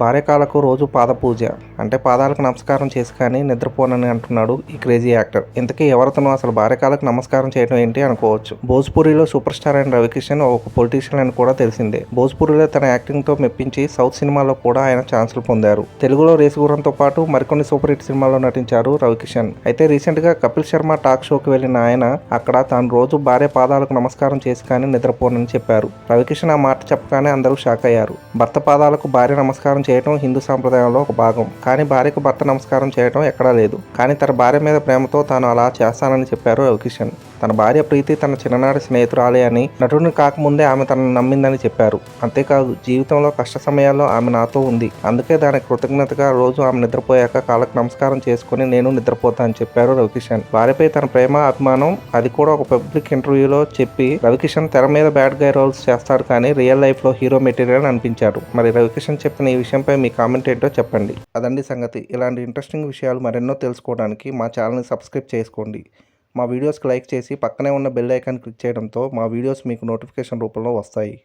భార్యకాలకు రోజు పాద పూజ అంటే పాదాలకు నమస్కారం చేసి కానీ నిద్రపోనని అంటున్నాడు ఈ క్రేజీ యాక్టర్. ఇంతకీ ఎవరితోనూ అసలు భార్యకాలకు నమస్కారం చేయడం ఏంటి అనుకోవచ్చు? భోజ్పురిలో సూపర్ స్టార్ అయిన రవికిషన్ ఒక పొలిటీషియన్ అని కూడా తెలిసిందే. భోజ్పురిలో తన యాక్టింగ్తో మెప్పించి సౌత్ సినిమాలో కూడా ఆయన ఛాన్సులు పొందారు. తెలుగులో రేసుగురంతో పాటు మరికొన్ని సూపర్ హిట్ సినిమాల్లో నటించారు రవికిషన్. అయితే రీసెంట్గా కపిల్ శర్మ టాక్ షోకి వెళ్ళిన ఆయన అక్కడ తాను రోజు భార్య పాదాలకు నమస్కారం చేసి కానీ నిద్రపోనని చెప్పారు. రవికిషన్ ఆ మాట చెప్పగానే అందరూ షాక్ అయ్యారు. భర్త పాదాలకు భార్య నమస్కారం చేయటం హిందూ సాంప్రదాయంలో ఒక భాగం. కానీ భార్యకు భర్త నమస్కారం చేయటం ఎక్కడా లేదు. కానీ తన భార్య మీద ప్రేమతో తాను అలా చేస్తానని చెప్పారు రవికిషన్. తన భార్య ప్రీతి తన చిన్ననాటి స్నేహితురాలే అని నటుడిని కాకముందే ఆమె తనను నమ్మిందని చెప్పారు. అంతేకాదు జీవితంలో కష్ట సమయాల్లో ఆమె నాతో ఉంది. అందుకే దానికి కృతజ్ఞతగా రోజు ఆమె నిద్రపోయాక కాళ్ళకు నమస్కారం చేసుకుని నేను నిద్రపోతానని చెప్పారు రవికిషన్. భార్యపై తన ప్రేమ అభిమానం అది కూడా ఒక పబ్లిక్ ఇంటర్వ్యూలో చెప్పి రవికిషన్ తెర మీద బ్యాడ్ గై రోల్స్ చేస్తాడు కానీ రియల్ లైఫ్లో హీరో మెటీరియల్ అనిపించారు మరి రవికిషన్ చెప్పిన ఈ విషయం విషయంపై మీ కామెంట్ ఏంటో చెప్పండి. అదండి సంగతి. ఇలాంటి ఇంట్రెస్టింగ్ విషయాలు మరెన్నో తెలుసుకోవడానికి మా ఛానల్ని సబ్స్క్రైబ్ చేసుకోండి. మా వీడియోస్కి లైక్ చేసి పక్కనే ఉన్న బెల్ ఐకాన్ క్లిక్ చేయడంతో మా వీడియోస్ మీకు నోటిఫికేషన్ రూపంలో వస్తాయి.